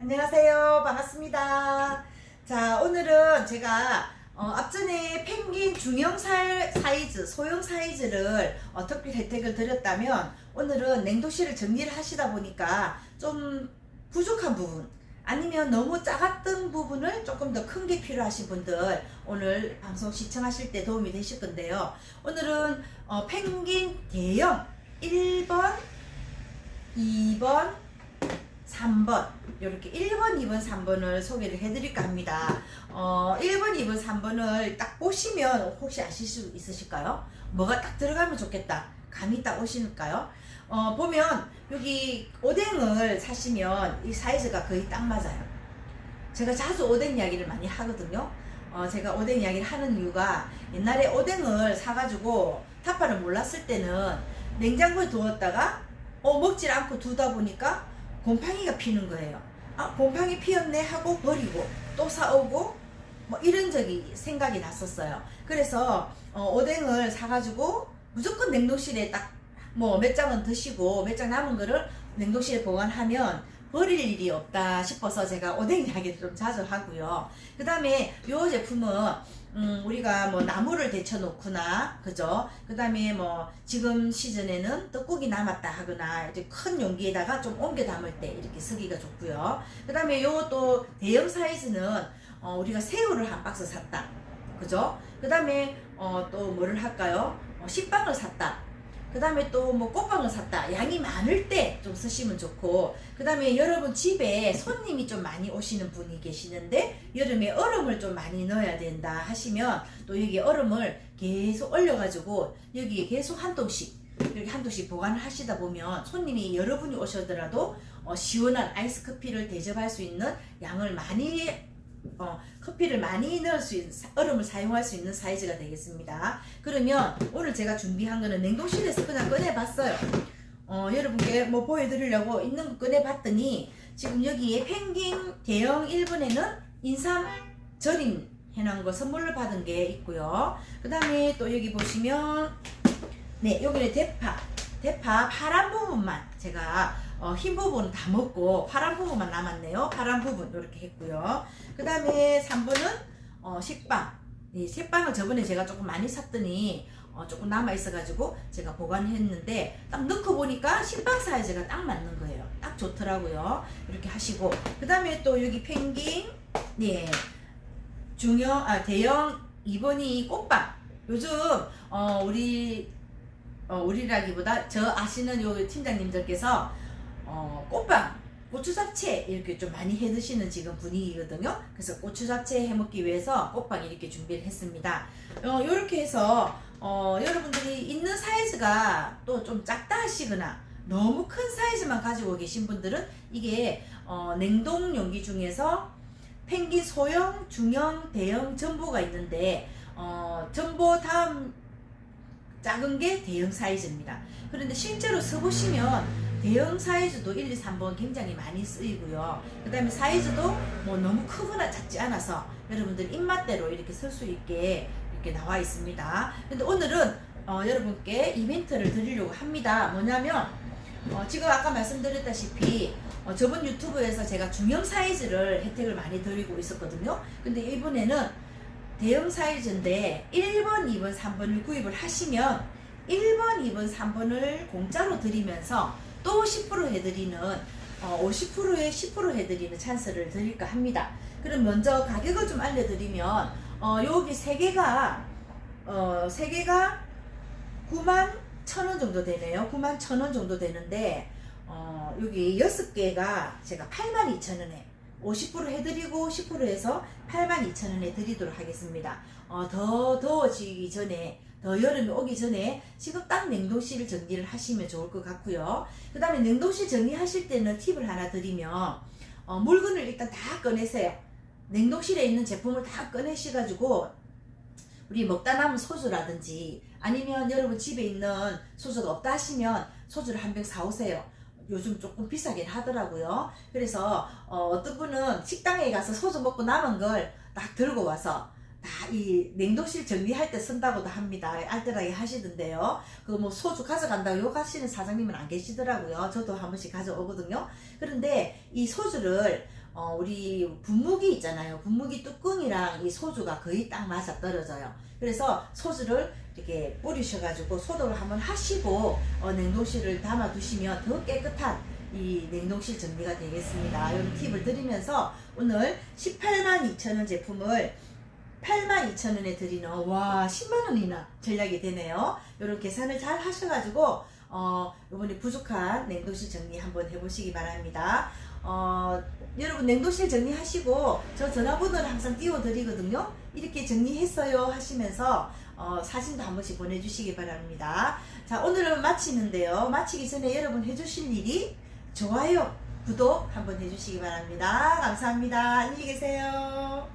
안녕하세요. 반갑습니다. 자, 오늘은 제가 어, 앞전에 펭귄 중형 사- 사이즈, 소형 사이즈를 어, 특별 혜택을 드렸다면 오늘은 냉동실을 정리를 하시다 보니까 좀 부족한 부분 아니면 너무 작았던 부분을 조금 더 큰 게 필요하신 분들 오늘 방송 시청하실 때 도움이 되실 건데요. 오늘은 어, 펭귄 대형 1번, 2번, 3번 이렇게 1번, 2번, 3번을 소개를 해드릴까 합니다. 어, 1번, 2번, 3번을 딱 보시면 혹시 아실 수 있으실까요? 뭐가 딱 들어가면 좋겠다. 감이 딱 오실까요? 어, 보면 여기 오뎅을 사시면 이 사이즈가 거의 딱 맞아요. 제가 자주 오뎅 이야기를 많이 하거든요. 어, 제가 오뎅 이야기를 하는 이유가 옛날에 오뎅을 사가지고 타파를 몰랐을 때는 냉장고에 두었다가 어, 먹질 않고 두다 보니까 곰팡이가 피는 거예요. 아, 곰팡이 피었네 하고 버리고 또 사오고 뭐 이런 적이 생각이 났었어요. 그래서 어, 오뎅을 사가지고 무조건 냉동실에 딱 뭐 몇 장은 드시고 몇 장 남은 거를 냉동실에 보관하면 버릴 일이 없다 싶어서 제가 오뎅 이야기를 좀 자주 하고요. 그 다음에 요 제품은 음, 우리가 뭐 나무를 데쳐 놓거나, 그죠? 그 다음에 뭐, 지금 시즌에는 떡국이 남았다 하거나, 이제 큰 용기에다가 좀 옮겨 담을 때 이렇게 쓰기가 좋고요. 그 다음에 요 또 대형 사이즈는, 어, 우리가 새우를 한 박스 샀다. 그죠? 그 다음에, 어, 또 뭐를 할까요? 어, 식빵을 샀다. 그 다음에 또 뭐 꽃빵을 샀다. 양이 많을 때 좀 쓰시면 좋고, 그 다음에 여러분 집에 손님이 좀 많이 오시는 분이 계시는데, 여름에 얼음을 좀 많이 넣어야 된다 하시면, 또 여기 얼음을 계속 얼려가지고, 여기 계속 한 통씩, 이렇게 한 통씩 보관을 하시다 보면, 손님이 여러분이 오셔더라도, 어, 시원한 아이스 커피를 대접할 수 있는 양을 많이 어, 커피를 많이 넣을 수 있는 사- 얼음을 사용할 수 있는 사이즈가 되겠습니다. 그러면 오늘 제가 준비한 거는 냉동실에서 그냥 꺼내봤어요. 어, 여러분께 뭐 보여드리려고 있는 거 꺼내봤더니 지금 여기에 펭귄 대형 1번에는 인삼 절임 해놓은 거 선물로 받은 게 있고요. 그 다음에 또 여기 보시면 네 여기는 대파 대파 파란 부분만 제가 어, 흰 부분은 다 먹고 파란 부분만 남았네요. 파란 부분 이렇게 했고요. 그 다음에 3번은 어, 식빵. 이 식빵을 저번에 제가 조금 많이 샀더니 어, 조금 남아 있어가지고 제가 보관했는데 딱 넣고 보니까 식빵 사이즈가 딱 맞는 거예요. 딱 좋더라고요. 이렇게 하시고 그 다음에 또 여기 펭귄 네 중형 아 대형 2번이 꽃빵. 요즘 어, 우리 어, 우리라기보다 저 아시는 요 팀장님들께서 어, 꽃빵, 고추 잡채 이렇게 좀 많이 해 드시는 지금 분위기거든요. 그래서 고추 잡채 해 먹기 위해서 꽃빵 이렇게 준비를 했습니다. 어, 이렇게 해서 어, 여러분들이 있는 사이즈가 또 좀 작다 하시거나 너무 큰 사이즈만 가지고 계신 분들은 이게 어, 냉동 용기 중에서 펭귄 소형, 중형, 대형 전보가 있는데 어, 전보 다음 작은 게 대형 사이즈입니다. 그런데 실제로 써보시면 대형 사이즈도 1, 2, 3번 굉장히 많이 쓰이고요. 그 다음에 사이즈도 뭐 너무 크거나 작지 않아서 여러분들 입맛대로 이렇게 쓸 수 있게 이렇게 나와 있습니다. 근데 오늘은 어, 여러분께 이벤트를 드리려고 합니다. 뭐냐면 어, 지금 아까 말씀드렸다시피 어, 저번 유튜브에서 제가 중형 사이즈를 혜택을 많이 드리고 있었거든요. 근데 이번에는 대형 사이즈인데 1번, 2번, 3번을 구입을 하시면 1번, 2번, 3번을 공짜로 드리면서 또 10% 해드리는 어, 50%에 10% 해드리는 찬스를 드릴까 합니다. 그럼 먼저 가격을 좀 알려드리면 어, 여기 세 개가 어, 세 개가 9만 1,000원 정도 되네요. 9만 1,000원 정도 되는데 어, 여기 6개가 제가 8만 2천원에 50% 해드리고 10% 해서 8만 2천원에 드리도록 하겠습니다. 어, 더 더워지기 전에 더 여름이 오기 전에 지금 딱 냉동실 정리를 하시면 좋을 것 같고요. 그 다음에 냉동실 정리하실 때는 팁을 하나 드리면 어, 물건을 일단 다 꺼내세요. 냉동실에 있는 제품을 다 꺼내셔가지고 우리 먹다 남은 소주라든지 아니면 여러분 집에 있는 소주가 없다 하시면 소주를 한 병 사오세요. 요즘 조금 비싸긴 하더라고요. 그래서 어, 떤 분은 식당에 가서 소주 먹고 남은 걸 딱 들고 와서 다 이 냉동실 정리할 때 쓴다고도 합니다. 알뜰하게 하시던데요. 그 뭐 소주 가져간다고 욕하시는 사장님은 안 계시더라고요. 저도 한 번씩 가져오거든요. 그런데 이 소주를 어, 우리 분무기 있잖아요. 분무기 뚜껑이랑 이 소주가 거의 딱 맞아 떨어져요. 그래서 소주를 이렇게 뿌리셔가지고 소독을 한번 하시고 어, 냉동실을 담아 두시면 더 깨끗한 이 냉동실 정리가 되겠습니다. 이런 팁을 드리면서 오늘 18만 2천원 제품을 8만 2천 원에 드리는 와 10만 원이나 전략이 되네요. 이런 계산을 잘 하셔가지고 어 이번에 부족한 냉동실 정리 한번 해보시기 바랍니다. 어 여러분 냉동실 정리하시고 저 전화번호를 항상 띄워드리거든요. 이렇게 정리했어요 하시면서 어, 사진도 한 번씩 보내주시기 바랍니다. 자 오늘은 마치는데요. 마치기 전에 여러분 해주실 일이 좋아요, 구독 한번 해주시기 바랍니다. 감사합니다. 안녕히 계세요.